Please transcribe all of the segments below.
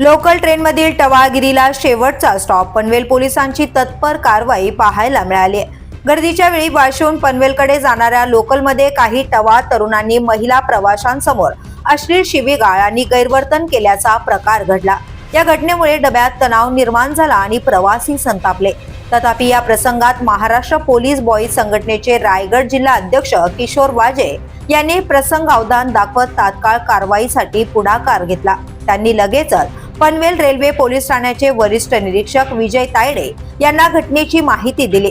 Local ट्रेनमधील टवाळगिरीला शेवटचा stop Panvel पोलिसांची तत्पर कारवाई पाहायला मिळाली. गर्दीच्या वेळी वाशिवून पनवेलकडे जाणाऱ्या लोकलमध्ये काही टवाळ तरुणांनी महिला प्रवाशांसमोर अश्लील शिवीगाळ आणि गैरवर्तन केल्याचा प्रकार घडला. या घटनेमुळे डब्यात तणाव निर्माण झाला आणि प्रवासी संतापले. तथापि या प्रसंगात महाराष्ट्र पोलीस बॉईज संघटनेचे रायगड जिल्हा अध्यक्ष किशोर वाजे यांनी प्रसंगावधान दाखवत तात्काळ कारवाईसाठी पुढाकार घेतला. त्यांनी लगेचच पनवेल रेल्वे पोलीस ठाण्याचे वरिष्ठ निरीक्षक विजय तायडे यांना घटनेची माहिती दिली.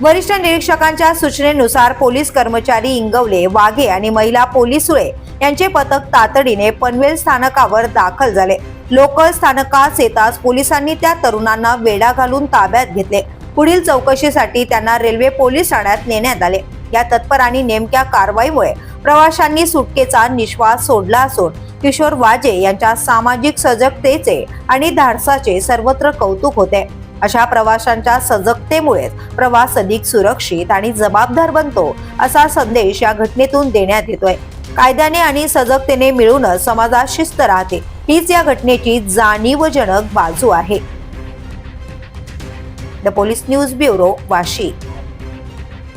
वरिष्ठ निरीक्षकांच्या सूचनेनुसार पोलीस कर्मचारी इंगवले वाघे आणि महिला पोलीस सुळे यांचे पथक तातडीने पनवेल स्थानकावर दाखल झाले. लोकल स्थानकात येताच पोलिसांनी त्या तरुणांना वेढा घालून ताब्यात घेतले. पुढील चौकशीसाठी त्यांना रेल्वे पोलीस ठाण्यात नेण्यात आले. या तत्पर आणि नेमक्या कारवाईमुळे प्रवाशांनी सुटकेचा निश्वास सोडला असून किशोर वाजे यांच्या सामाजिक सजगतेचे आणि धाडसाचे सर्वत्र कौतुक होते. अशा प्रवाशांच्या सजगतेमुळेच प्रवास अधिक सुरक्षित आणि जबाबदार बनतो असा संदेश या घटनेतून देण्यात येतोय. कायद्याने आणि सजगतेने मिळूनच समाजात शिस्त राहते. हीच या घटनेची जाणीवजनक बाजू आहे. The police news bureau Vashi.